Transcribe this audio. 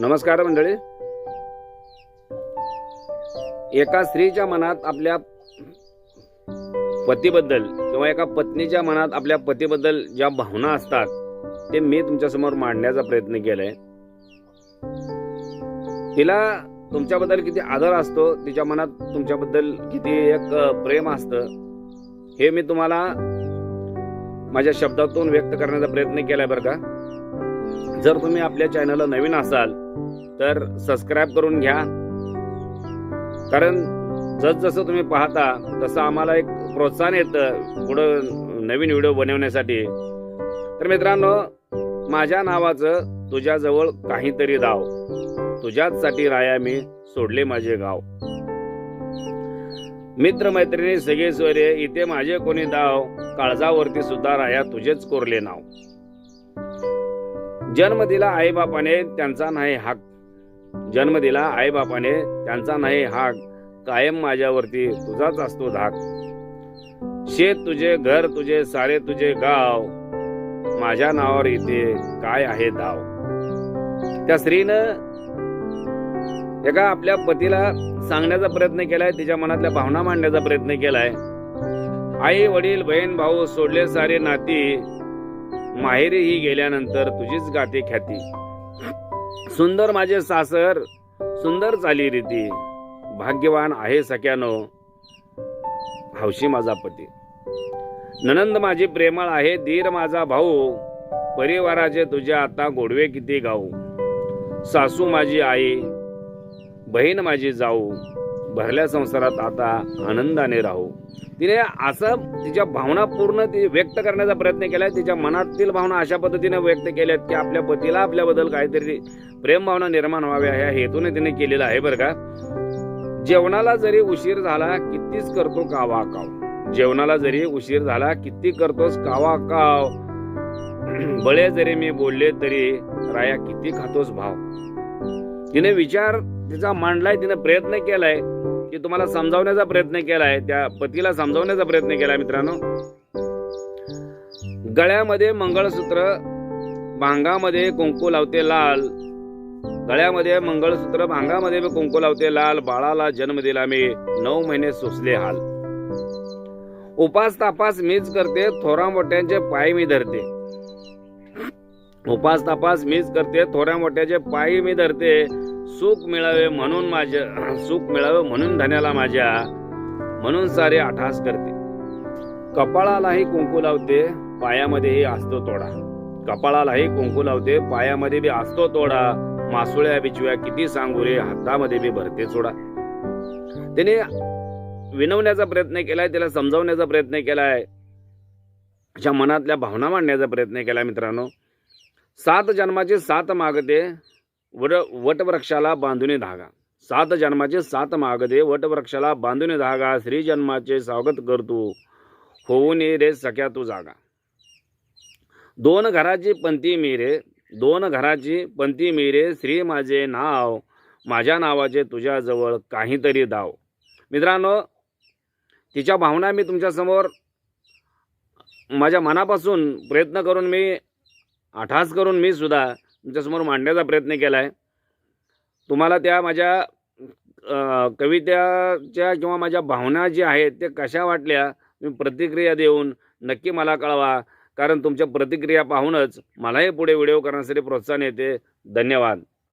नमस्कार मंडळी. एका स्त्रीच्या मनात आपल्या पतीबद्दल किंवा एका पत्नीच्या मनात आपल्या पतीबद्दल ज्या भावना असतात ते मी तुमच्यासमोर मांडण्याचा प्रयत्न केलाय. तिला तुमच्याबद्दल किती आदर असतो तिच्या मनात तुमच्याबद्दल किती एक प्रेम असतं हे मी तुम्हाला माझ्या शब्दातून व्यक्त करण्याचा प्रयत्न केलाय बरं का. जर तुम्ही आपल्या चॅनलला नवीन असाल तर सबस्क्राईब करून घ्या. कारण जसजसं तुम्ही पाहता तसं आम्हाला एक प्रोत्साहन येतं पुढं नवीन व्हिडिओ बनवण्यासाठी. तर मित्रांनो माझ्या नावाचं तुझ्याजवळ काहीतरी दाव. तुझ्याचसाठी राया मी सोडले माझे गाव. मित्र मैत्रिणी सगळे सोयरे इथे माझे कोणी दाव काळजावरती सुद्धा राया तुझेच कोरले नाव. जन्म दिला आईबापाने त्यांचा नाही हाक. जन्म दिला आईबापाने त्यांचा नाही हाक. कायम माझ्यावरती तुझाच असतो धाक. शेत तुझे घर तुझे सारे तुझे गाव. माझ्या नावावर इथे काय आहे धाव? त्या स्त्रीनं एका आपल्या पतीला सांगण्याचा प्रयत्न केलाय तिच्या मनातल्या भावना मांडण्याचा प्रयत्न केलाय. आई वडील बहीण भाऊ सोडले सारे नाती माहेरी ही गेल्यानंतर तुझीच गाते ख्याती. सुंदर माझे सासर सुंदर चाली रीती. भाग्यवान आहे सख्यानो हौशी माझा पती. ननंद माझी प्रेमळ आहे धीर माझा भाऊ. परिवाराचे तुझे आता गोडवे किती गाऊ. सासू माझी आई बहीण माझी जाऊ. भरल्या संसारात आता आनंदाने राहू. तिने असं तिच्या भावना पूर्ण ती व्यक्त करण्याचा प्रयत्न केला. तिच्या मनातील भावना अशा पद्धतीने व्यक्त केल्यात की आपल्या पतीला आपल्याबद्दल काहीतरी प्रेमभावना निर्माण व्हाव्या ह्या हेतूने तिने केलेलं आहे बरं का. जेवणाला जरी उशीर झाला कितीच करतो कावा काव. जेवणाला जरी उशीर झाला किती करतोस कावा काव. बळे जरी मी बोलले तरी राया किती खातोस भाव. तिने विचार तिचा मांडलाय तिने प्रयत्न केलाय. की तुम्हाला समजावण्याचा प्रयत्न केलाय त्या पतीला समजावण्याचा प्रयत्न केलाय मित्रांनो. गळ्यामध्ये मंगळसूत्र भांगामध्ये कुंकू लावते लाल. गळ्यामध्ये मंगळसूत्र भांगामध्ये कुंकू लावते लाल. बाळाला जन्म दिला मी नऊ महिने सुचले हाल. उपास तापास मीच करते थोरा मोठ्यांचे पाय मी धरते. उपास तापास मीच करते थोड्या मोठ्याचे पायी मी धरते. सुख मिळावे म्हणून माझ्या सुख मिळावे म्हणून धन्याला माझ्या म्हणून सारे आठास करते. कपाळालाही कुंकू लावते पायामध्येही असतो तोडा. कपाळालाही कुंकू लावते पायामध्ये बी असतो तोडा. मासुळ्या बिचव्या किती सांगू रे हातामध्ये बी भरते सोडा. त्याने विनवण्याचा प्रयत्न केलाय त्याला समजावण्याचा प्रयत्न केलाय. अशा मनातल्या भावना मांडण्याचा प्रयत्न केला मित्रांनो. सात जन्माचे सात मागते वर वटवृक्षाला बांधून धागा. सात जन्माचे सात मागदे वटवृक्षाला बांधून धागा. श्री जन्माचे स्वागत करतो. होऊन ये रे सख्या तू जागा. दोन घराची पंथी मिरे दोन घराची पंथी मिरे. श्री माझे नाव माझ्या नावाचे तुझ्याजवळ काहीतरी दाव. मित्रांनो तिच्या भावना मी तुमच्यासमोर माझ्या मनापासून प्रयत्न करून मी आठास करून मी सुद्धा तुमच्यासमोर मांडण्याचा प्रयत्न केला आहे तुम्हाला त्या माझ्या कविताच्या किंवा माझ्या भावना ज्या आहेत त्या कशा वाटल्या तुम्ही प्रतिक्रिया देऊन नक्की मला कळवा. कारण तुमच्या प्रतिक्रिया पाहूनच मलाही पुढे व्हिडिओ करण्यासाठी प्रोत्साहन येते. धन्यवाद.